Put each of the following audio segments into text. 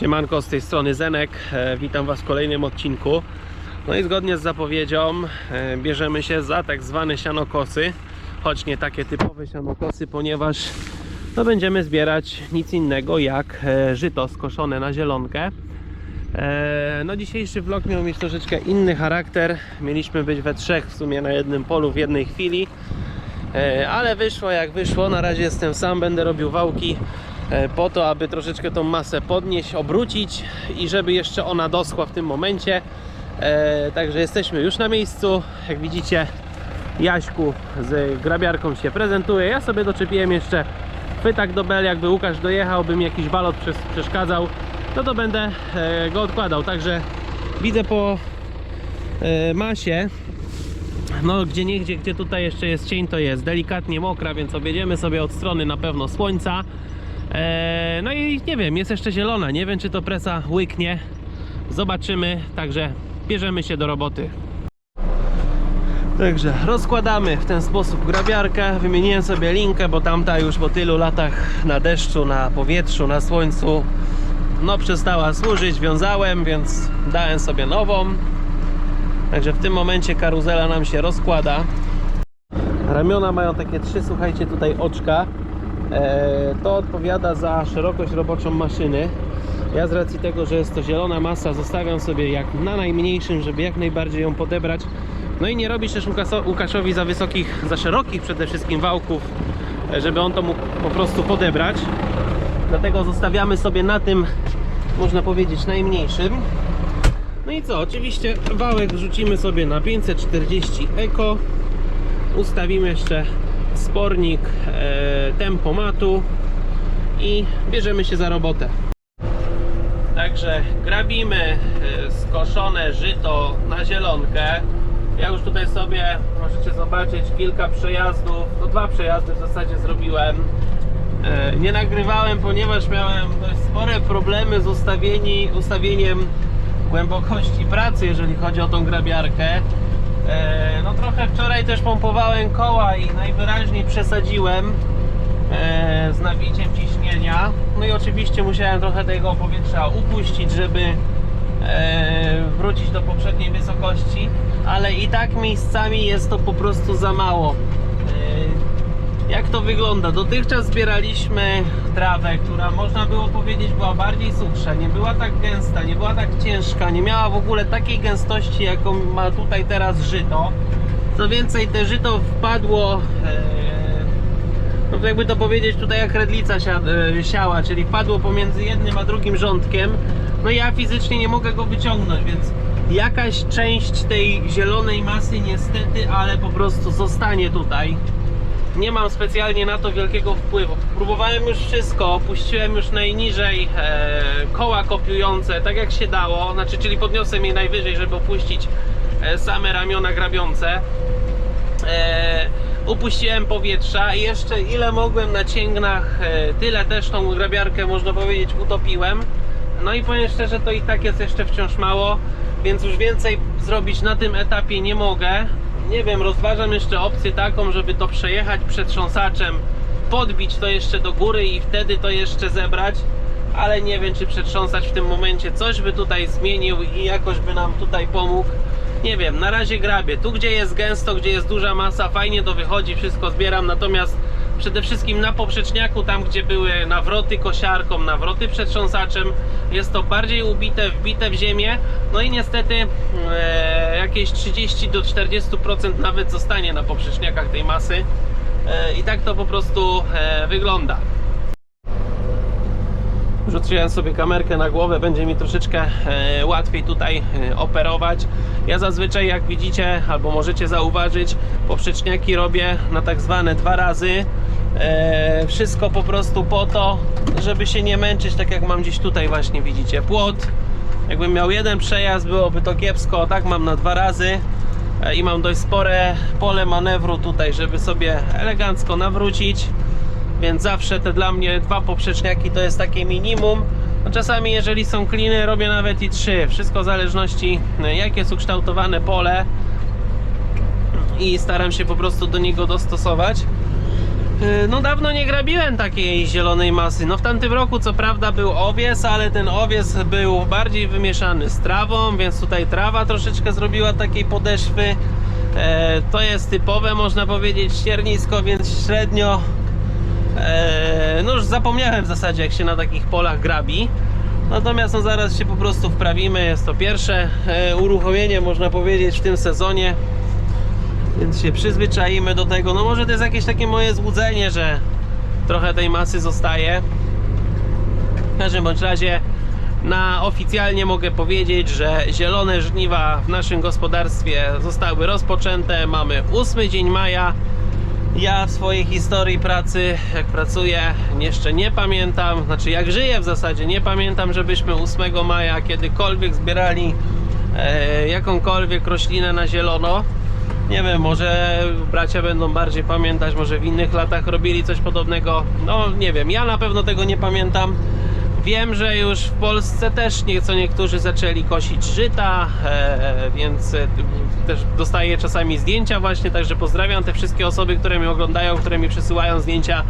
Siemanko, z tej strony Zenek, e, witam Was w kolejnym odcinku. No i zgodnie z zapowiedzią e, bierzemy się za tak zwane sianokosy, choć nie takie typowe sianokosy, ponieważ no, będziemy zbierać nic innego jak e, żyto skoszone na zielonkę. No dzisiejszy vlog miał mieć troszeczkę inny charakter, mieliśmy być we trzech w sumie na jednym polu w jednej chwili. Ale wyszło jak wyszło. Na razie jestem sam, będę robił wałki po to, aby troszeczkę tą masę podnieść, obrócić i żeby jeszcze ona doschła w tym momencie. E, Także jesteśmy już na miejscu. Jak widzicie, Jaśku z grabiarką się prezentuje. Ja sobie doczepiłem jeszcze chwytak do bel, jakby Łukasz dojechał, by mi jakiś balot przes- przeszkadzał, no to będę e, go odkładał. Także widzę po e, masie, no gdzie niegdzie, gdzie tutaj jeszcze jest cień, to jest delikatnie mokra, więc objedziemy sobie od strony na pewno słońca. Eee, no i nie wiem, jest jeszcze zielona, nie wiem czy to presa łyknie. Zobaczymy, także bierzemy się do roboty. Także rozkładamy w ten sposób grabiarkę. Wymieniłem sobie linkę, bo tamta już po tylu latach na deszczu, na powietrzu, na słońcu no przestała służyć, wiązałem, więc dałem sobie nową. Także w tym momencie karuzela nam się rozkłada. Ramiona mają takie trzy, słuchajcie, tutaj oczka. E, to odpowiada za szerokość roboczą maszyny. Ja z racji tego, że jest to zielona masa, zostawiam sobie jak na najmniejszym, żeby jak najbardziej ją podebrać. No i nie robić też Łukaszowi za wysokich, za szerokich przede wszystkim wałków, e, żeby on to mógł po prostu podebrać. Dlatego zostawiamy sobie na tym, można powiedzieć, najmniejszym. No i co? Oczywiście wałek wrzucimy sobie na 540 Eko. Ustawimy jeszcze spornik e, tempomatu i bierzemy się za robotę. Także grabimy e, skoszone żyto na zielonkę. Ja już tutaj sobie możecie zobaczyć kilka przejazdów, no dwa przejazdy w zasadzie zrobiłem. E, Nie nagrywałem, ponieważ miałem dość spore problemy z ustawieni, ustawieniem głębokości pracy, jeżeli chodzi o tą grabiarkę. E, No trochę wczoraj też pompowałem koła i najwyraźniej przesadziłem e, z nabiciem ciśnienia. No i oczywiście musiałem trochę tego powietrza upuścić, żeby e, wrócić do poprzedniej wysokości, ale i tak miejscami jest to po prostu za mało. Jak to wygląda? Dotychczas zbieraliśmy trawę, która można było powiedzieć była bardziej suchsza, nie była tak gęsta, nie była tak ciężka, nie miała w ogóle takiej gęstości, jaką ma tutaj teraz żyto. Co więcej, te żyto wpadło, e, no jakby to powiedzieć tutaj jak redlica e, siała, czyli wpadło pomiędzy jednym a drugim rządkiem. No ja fizycznie nie mogę go wyciągnąć, więc jakaś część tej zielonej masy niestety, ale po prostu zostanie tutaj nie mam specjalnie na to wielkiego wpływu. Próbowałem już wszystko, opuściłem już najniżej e, koła kopiujące, tak jak się dało, znaczy, czyli podniosłem je najwyżej, żeby opuścić e, same ramiona grabiące. E, upuściłem powietrza i jeszcze ile mogłem na cięgnach, e, tyle też tą grabiarkę można powiedzieć utopiłem. No i powiem szczerze, to i tak jest jeszcze wciąż mało, więc już więcej zrobić na tym etapie nie mogę. Nie wiem, rozważam jeszcze opcję taką, żeby to przejechać przetrząsaczem, podbić to jeszcze do góry i wtedy to jeszcze zebrać. Ale nie wiem, czy przetrząsać w tym momencie coś by tutaj zmienił i jakoś by nam tutaj pomógł. Nie wiem, na razie grabię. Tu, gdzie jest gęsto, gdzie jest duża masa, fajnie to wychodzi, wszystko zbieram. Natomiast przede wszystkim na poprzeczniaku, tam gdzie były nawroty kosiarką, nawroty przetrząsaczem, jest to bardziej ubite, wbite w ziemię. No i niestety e, jakieś 30 do 40% nawet zostanie na poprzeczniakach tej masy. E, I tak to po prostu e, wygląda. Rzuciłem sobie kamerkę na głowę, będzie mi troszeczkę e, łatwiej tutaj e, operować. Ja zazwyczaj, jak widzicie, albo możecie zauważyć, poprzeczniaki robię na tak zwane dwa razy. E, wszystko po prostu po to, żeby się nie męczyć, tak jak mam gdzieś tutaj właśnie widzicie płot. Jakbym miał jeden przejazd, byłoby to kiepsko, tak mam na dwa razy E, i mam dość spore pole manewru tutaj, żeby sobie elegancko nawrócić więc zawsze te dla mnie dwa poprzeczniaki to jest takie minimum. No czasami jeżeli są kliny robię nawet i trzy, wszystko w zależności e, jak jest ukształtowane pole i staram się po prostu do niego dostosować. Yy, No dawno nie grabiłem takiej zielonej masy. No w tamtym roku co prawda był owies, ale ten owies był bardziej wymieszany z trawą, więc tutaj trawa troszeczkę zrobiła takiej podeszwy. E, to jest typowe można powiedzieć ściernisko, więc średnio e, no już zapomniałem w zasadzie jak się na takich polach grabi. Natomiast no zaraz się po prostu wprawimy. Jest to pierwsze e, uruchomienie można powiedzieć w tym sezonie. Więc się przyzwyczaimy do tego. No może to jest jakieś takie moje złudzenie, że trochę tej masy zostaje. W każdym bądź razie na oficjalnie mogę powiedzieć, że zielone żniwa w naszym gospodarstwie zostały rozpoczęte. Mamy 8 dzień maja. Ja w swojej historii pracy, jak pracuję, jeszcze nie pamiętam, znaczy jak żyję w zasadzie, nie pamiętam, żebyśmy 8 maja kiedykolwiek zbierali e, jakąkolwiek roślinę na zielono. Nie wiem, może bracia będą bardziej pamiętać, może w innych latach robili coś podobnego. No nie wiem, ja na pewno tego nie pamiętam. Wiem, że już w Polsce też nieco niektórzy zaczęli kosić żyta, e, więc e, też dostaję czasami zdjęcia właśnie, także pozdrawiam te wszystkie osoby, które mnie oglądają, które mi przysyłają zdjęcia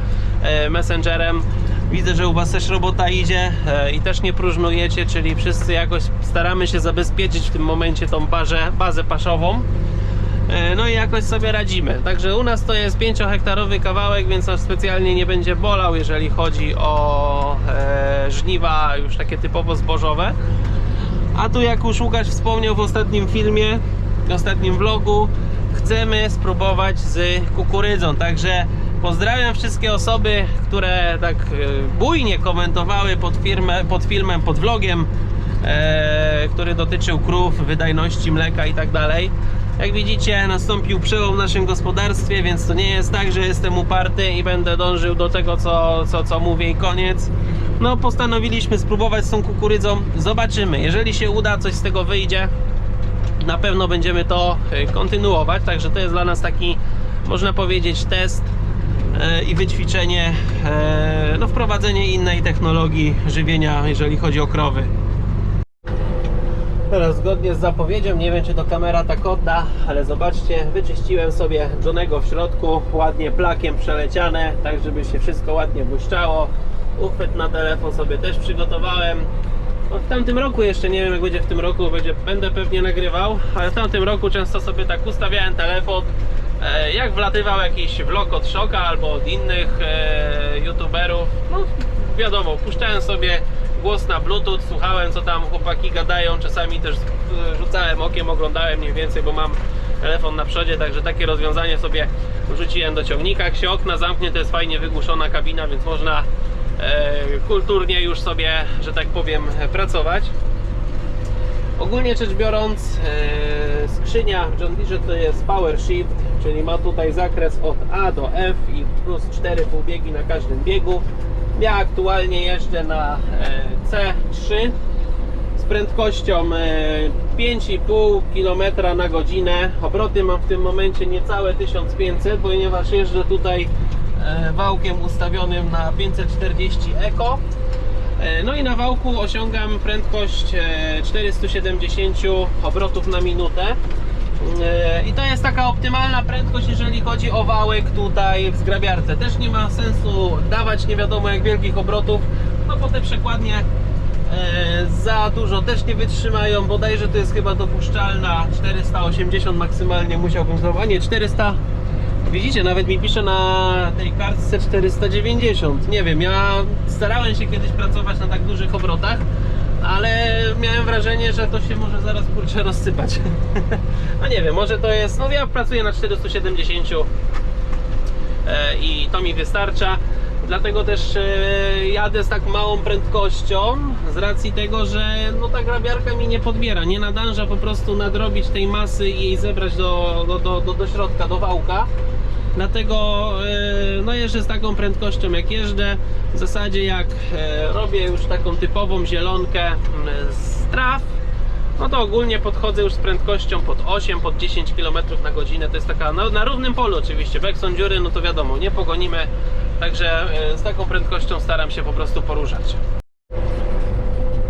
e, messengerem. Widzę, że u Was też robota idzie e, i też nie próżnujecie, czyli wszyscy jakoś staramy się zabezpieczyć w tym momencie tą bazę, bazę paszową. E, No i jakoś sobie radzimy. Także u nas to jest 5-hektarowy kawałek, więc nas specjalnie nie będzie bolał, jeżeli chodzi o e, żniwa już takie typowo zbożowe. A tu jak już Łukasz wspomniał w ostatnim filmie, w ostatnim vlogu, chcemy spróbować z kukurydzą. Także pozdrawiam wszystkie osoby, które tak e, bujnie komentowały pod, firmę, pod filmem, pod vlogiem, który dotyczył krów, wydajności mleka i tak dalej. Jak widzicie, nastąpił przełom w naszym gospodarstwie, więc to nie jest tak, że jestem uparty i będę dążył do tego, co, co, co mówię i koniec. No, postanowiliśmy spróbować z tą kukurydzą. Zobaczymy. Jeżeli się uda, coś z tego wyjdzie, na pewno będziemy to y, kontynuować. Także to jest dla nas taki, można powiedzieć, test e, i wyćwiczenie, e, no wprowadzenie innej technologii żywienia, jeżeli chodzi o krowy. Teraz zgodnie z zapowiedzią, nie wiem czy to kamera tak odda, ale zobaczcie, wyczyściłem sobie Johnego w środku, ładnie plakiem przeleciane, tak żeby się wszystko ładnie błyszczało. Uchwyt na telefon sobie też przygotowałem. No, w tamtym roku jeszcze, nie wiem jak będzie w tym roku, będzie, będę pewnie nagrywał, ale w tamtym roku często sobie tak ustawiałem telefon, e, jak wlatywał jakiś vlog od Szoka albo od innych e, youtuberów, no wiadomo, puszczałem sobie głos na bluetooth, słuchałem co tam chłopaki gadają, czasami też e, rzucałem okiem, oglądałem mniej więcej, bo mam telefon na przodzie, także takie rozwiązanie sobie wrzuciłem do ciągnika. Jak się okna zamknie, to jest fajnie wygłuszona kabina, więc można e, kulturnie już sobie, że tak powiem, pracować. Ogólnie rzecz biorąc, e, skrzynia John Deere to jest Power Shift, czyli ma tutaj zakres od A do F i plus 4 półbiegi na każdym biegu. Ja aktualnie jeżdżę na e, C3 z prędkością e, 5,5 km na godzinę. Obroty mam w tym momencie niecałe 1500, ponieważ jeżdżę tutaj e, wałkiem ustawionym na 540 Eco. E, No i na wałku osiągam prędkość e, 470 obrotów na minutę. E, I to jest taka optymalna prędkość, jeżeli chodzi o wałek tutaj w zgrabiarce. Też nie ma sensu dawać nie wiadomo jak wielkich obrotów, no bo te przekładnie e, za dużo też nie wytrzymają. Bodajże to jest chyba dopuszczalna 480 maksymalnie musiałbym zrobić, a nie 400 Widzicie, nawet mi pisze na tej kartce 490. Nie wiem, ja starałem się kiedyś pracować na tak dużych obrotach, ale miałem wrażenie, że to się może zaraz kurczę rozsypać. no nie wiem, może to jest. No ja pracuję na 470 e, i to mi wystarcza. Dlatego też e, jadę z tak małą prędkością z racji tego, że no ta grabiarka mi nie podbiera, nie nadąża po prostu nadrobić tej masy i jej zebrać do, do, do, do środka, do wałka. Dlatego e, no jeżdżę z taką prędkością jak jeżdżę. W zasadzie jak e, robię już taką typową zielonkę m, z traw, no to ogólnie podchodzę już z prędkością pod 8, pod 10 km na godzinę. To jest taka na, na równym polu oczywiście. Bo jak są dziury, no to wiadomo, nie pogonimy. Także e, z taką prędkością staram się po prostu poruszać.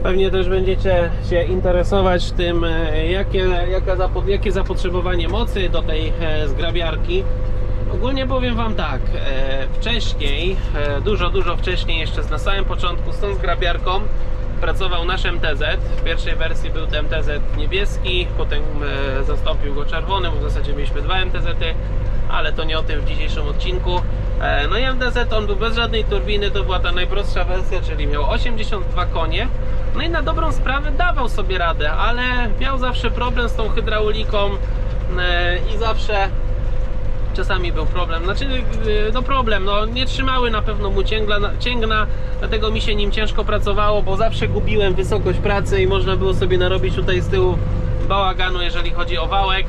Pewnie też będziecie się interesować tym, jakie, jaka jakie zapotrzebowanie mocy do tej zgrabiarki. Ogólnie powiem Wam tak, e, wcześniej, e, dużo, dużo wcześniej, jeszcze na samym początku, z tą zgrabiarką pracował nasz MTZ. W pierwszej wersji był to MTZ niebieski, potem e, zastąpił go czerwony, bo w zasadzie mieliśmy dwa MTZ-y, ale to nie o tym w dzisiejszym odcinku. E, no i MTZ on był bez żadnej turbiny, to była ta najprostsza wersja, czyli miał 82 konie. No i na dobrą sprawę dawał sobie radę, ale miał zawsze problem z tą hydrauliką e, i zawsze czasami był problem. Znaczy, yy, no problem, no nie trzymały na pewno mu cięgla, cięgna, dlatego mi się nim ciężko pracowało, bo zawsze gubiłem wysokość pracy i można było sobie narobić tutaj z tyłu bałaganu, jeżeli chodzi o wałek.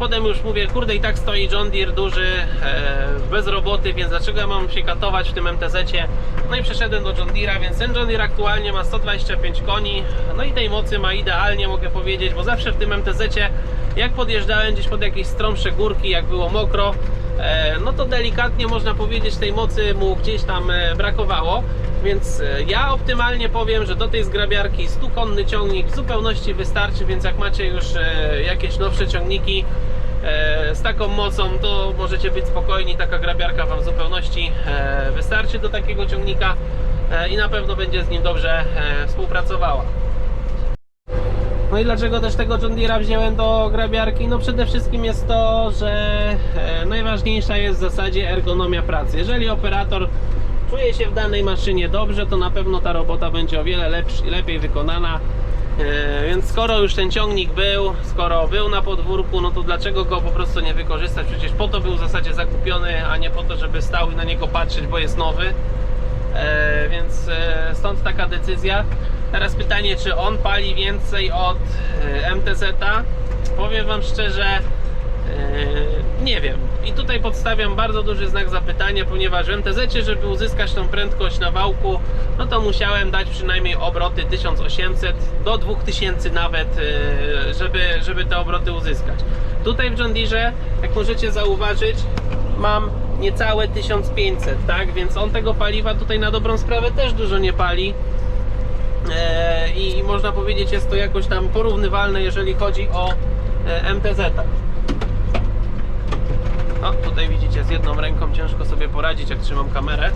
Potem już mówię, kurde i tak stoi John Deere duży, e, bez roboty, więc dlaczego ja mam się katować w tym MTZ-cie? No i przeszedłem do John Deere'a, więc ten John Deere aktualnie ma 125 koni, no i tej mocy ma idealnie, mogę powiedzieć, bo zawsze w tym MTZ-cie, jak podjeżdżałem gdzieś pod jakieś stromsze górki, jak było mokro, e, no to delikatnie można powiedzieć tej mocy mu gdzieś tam e, brakowało. Więc e, ja optymalnie powiem, że do tej zgrabiarki 100-konny ciągnik w zupełności wystarczy, więc jak macie już e, jakieś nowsze ciągniki z taką mocą, to możecie być spokojni, taka grabiarka Wam w zupełności e, wystarczy do takiego ciągnika e, i na pewno będzie z nim dobrze e, współpracowała. No i dlaczego też tego John Deere'a wziąłem do grabiarki? No przede wszystkim jest to, że e, najważniejsza jest w zasadzie ergonomia pracy. Jeżeli operator czuje się w danej maszynie dobrze, to na pewno ta robota będzie o wiele lepszy, lepiej wykonana. E, Więc skoro już ten ciągnik był, skoro był na podwórku, no to dlaczego go po prostu nie wykorzystać? Przecież po to był w zasadzie zakupiony, a nie po to, żeby stał i na niego patrzeć, bo jest nowy. E, więc e, stąd taka decyzja. Teraz pytanie, czy on pali więcej od MTZ-a? Powiem Wam szczerze, nie wiem. I tutaj podstawiam bardzo duży znak zapytania, ponieważ w MTZ, żeby uzyskać tą prędkość na wałku, no to musiałem dać przynajmniej obroty 1800 do 2000 nawet, e, żeby, żeby te obroty uzyskać. Tutaj w John Deere, jak możecie zauważyć, mam niecałe 1500, tak? Więc on tego paliwa tutaj na dobrą sprawę też dużo nie pali. E, I można powiedzieć, jest to jakoś tam porównywalne, jeżeli chodzi o e, MTZ. O, tutaj widzicie, z jedną ręką ciężko sobie poradzić, jak trzymam kamerę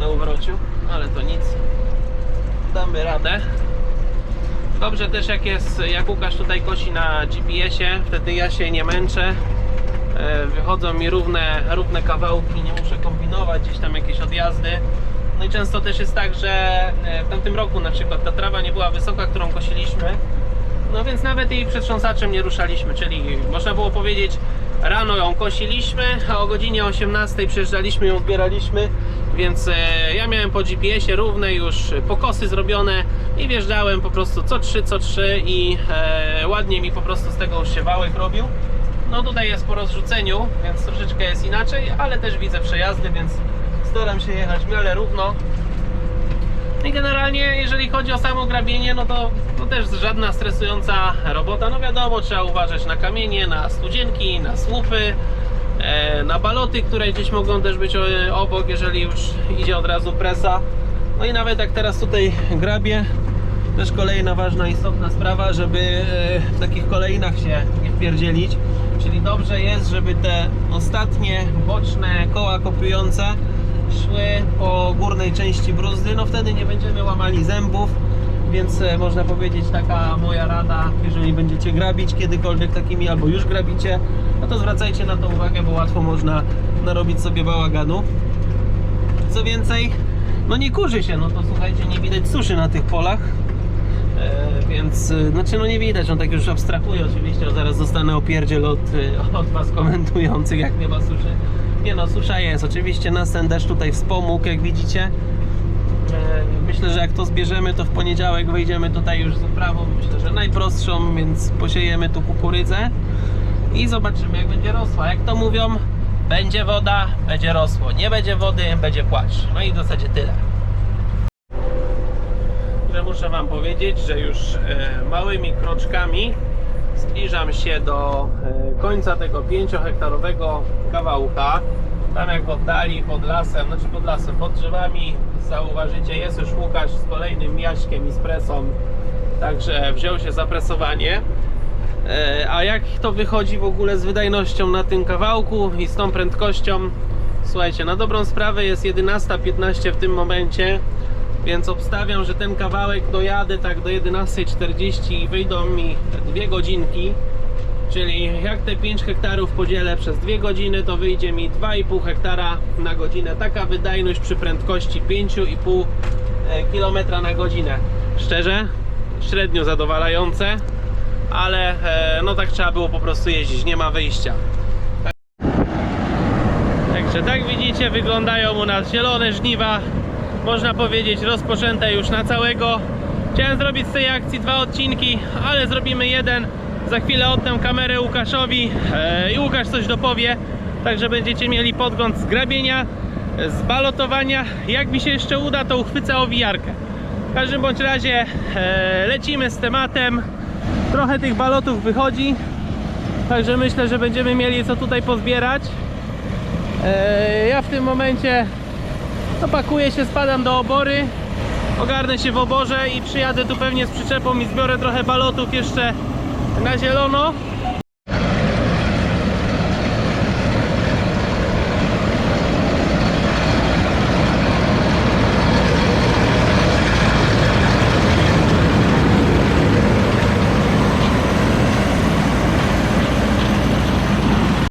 na uwrociu, ale to nic. Damy radę. Dobrze też jak jest, jak Łukasz tutaj kosi na GPS-ie, wtedy ja się nie męczę. E, Wychodzą mi równe, równe kawałki, nie muszę kombinować, gdzieś tam jakieś odjazdy. No i często też jest tak, że e, w tamtym roku na przykład ta trawa nie była wysoka, którą kosiliśmy. No więc nawet jej przetrząsaczem nie ruszaliśmy, czyli można było powiedzieć rano ją kosiliśmy, a o godzinie 18 przyjeżdżaliśmy ją zbieraliśmy, więc e, ja miałem po GPS-ie równe już pokosy zrobione i wjeżdżałem po prostu co 3, co 3 i e, ładnie mi po prostu z tego już się wałek robił. No tutaj jest po rozrzuceniu, więc troszeczkę jest inaczej, ale też widzę przejazdy, więc staram się jechać w miarę równo. I generalnie, jeżeli chodzi o samo grabienie, no to, to też żadna stresująca robota. No wiadomo, trzeba uważać na kamienie, na studzienki, na słupy, e, na baloty, które gdzieś mogą też być e, obok, jeżeli już idzie od razu presa. No i nawet jak teraz tutaj grabię, też kolejna ważna, istotna sprawa, żeby e, w takich kolejnach się nie wpierdzielić. Czyli dobrze jest, żeby te ostatnie boczne koła kopiujące szły po górnej części bruzdy, no wtedy nie będziemy łamali zębów, więc e, można powiedzieć taka moja rada, jeżeli będziecie grabić kiedykolwiek takimi albo już grabicie, no to zwracajcie na to uwagę, bo łatwo można narobić sobie bałaganu. Co więcej, no nie kurzy się, no to słuchajcie, nie widać suszy na tych polach. E, więc, e, znaczy no nie widać, no tak już abstrahuję oczywiście, zaraz dostanę opierdziel od, od Was komentujących, jak nie ma suszy. Nie no, susza jest, oczywiście nas ten deszcz tutaj wspomógł, jak widzicie. E, Myślę, że jak to zbierzemy, to w poniedziałek wejdziemy tutaj już z uprawą, myślę, że najprostszą, więc posiejemy tu kukurydzę i zobaczymy, jak będzie rosła. Jak to mówią, będzie woda, będzie rosło, nie będzie wody, będzie płacz. No i w zasadzie tyle że muszę Wam powiedzieć, że już e, małymi kroczkami zbliżam się do e, końca tego 5-hektarowego kawałka. Tam jak oddali pod lasem, znaczy pod lasem, pod drzewami zauważycie jest już Łukasz z kolejnym miaśkiem i z presą. Także wziął się za presowanie. E, A jak to wychodzi w ogóle z wydajnością na tym kawałku i z tą prędkością? Słuchajcie, na dobrą sprawę jest 11.15 w tym momencie, więc obstawiam, że ten kawałek dojadę tak do 11.40 i wyjdą mi dwie godzinki. Czyli jak te 5 hektarów podzielę przez 2 godziny, to wyjdzie mi 2,5 hektara na godzinę. Taka wydajność przy prędkości 5,5 km na godzinę. Szczerze, średnio zadowalające, ale e, no tak trzeba było po prostu jeździć, nie ma wyjścia. Także tak widzicie wyglądają u nas zielone żniwa Można powiedzieć rozpoczęte już na całego Chciałem zrobić z tej akcji dwa odcinki, ale zrobimy jeden Za chwilę oddam kamerę Łukaszowi e, i Łukasz coś dopowie Także będziecie mieli podgląd z grabienia, z balotowania. Jak mi się jeszcze uda to uchwycę owijarkę. W każdym bądź razie e, lecimy z tematem. Trochę tych balotów wychodzi Także myślę, że będziemy mieli co tutaj pozbierać. Eee, Ja w tym momencie no, pakuję się, spadam do obory Ogarnę się w oborze i przyjadę tu pewnie z przyczepą i zbiorę trochę balotów jeszcze na zielono